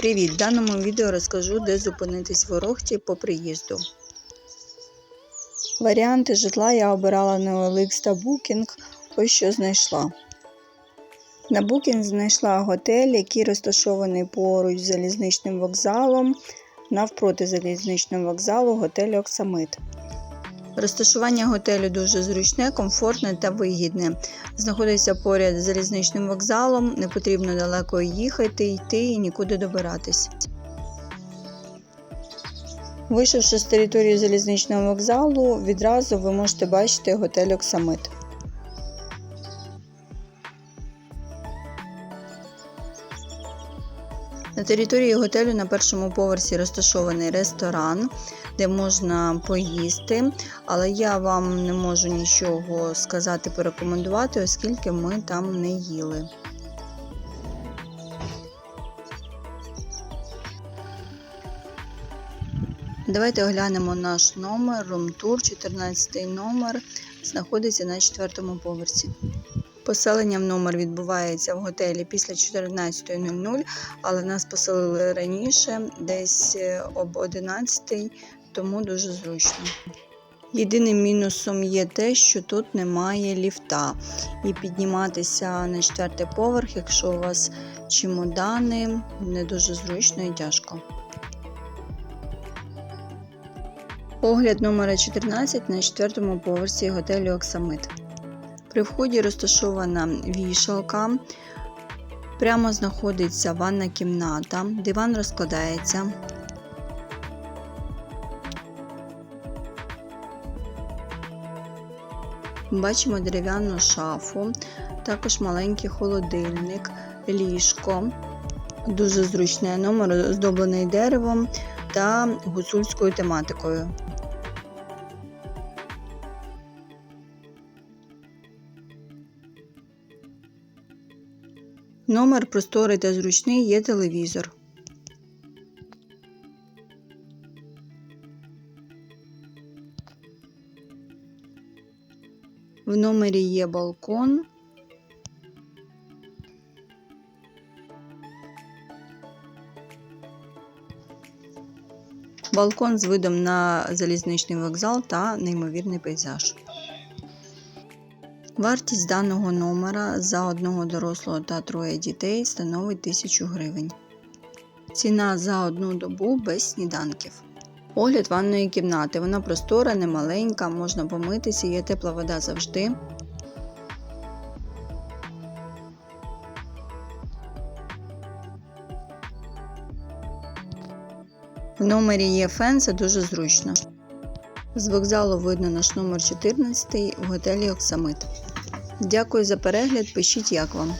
Привіт! В даному відео розкажу, де зупинитись в Орохті по приїзду. Варіанти житла я обирала на OLX та Booking, ось що знайшла. На Booking знайшла готель, який розташований поруч з залізничним вокзалом, навпроти залізничного вокзалу готель Оксамит. Розташування готелю дуже зручне, комфортне та вигідне. Знаходиться поряд з залізничним вокзалом, не потрібно далеко їхати, йти і нікуди добиратись. Вийшовши з території залізничного вокзалу, відразу ви можете бачити готель Оксамит. На території готелю на першому поверсі розташований ресторан, де можна поїсти, але я вам не можу нічого сказати, порекомендувати, оскільки ми там не їли. Давайте оглянемо наш номер, рум-тур, 14 номер, знаходиться на четвертому поверсі. Поселення в номер відбувається в готелі після 14.00, але нас поселили раніше, десь е, об 11, тому дуже зручно. Єдиним мінусом є те, що тут немає ліфта, і підніматися на четвертий поверх, якщо у вас чемодани, не дуже зручно і тяжко. Огляд номера 14 на четвертому поверсі готелю Оксамит. При вході розташована вішалка. Прямо знаходиться ванна кімната, диван розкладається. Бачимо дерев'яну шафу, також маленький холодильник, ліжко. Дуже зручне номер, оздоблений деревом та гуцульською тематикою. Номер просторий та зручний є телевізор. В номері є балкон. Балкон з видом на залізничний вокзал та неймовірний пейзаж. Вартість даного номера за одного дорослого та троє дітей становить 1000 гривень. Ціна за одну добу без сніданків. Огляд ванної кімнати. Вона простора, немаленька, можна помитися, є тепла вода завжди. В номері є фен, це дуже зручно. З вокзалу видно наш номер 14 в готелі Оксамит. Дякую за перегляд, пишіть як вам.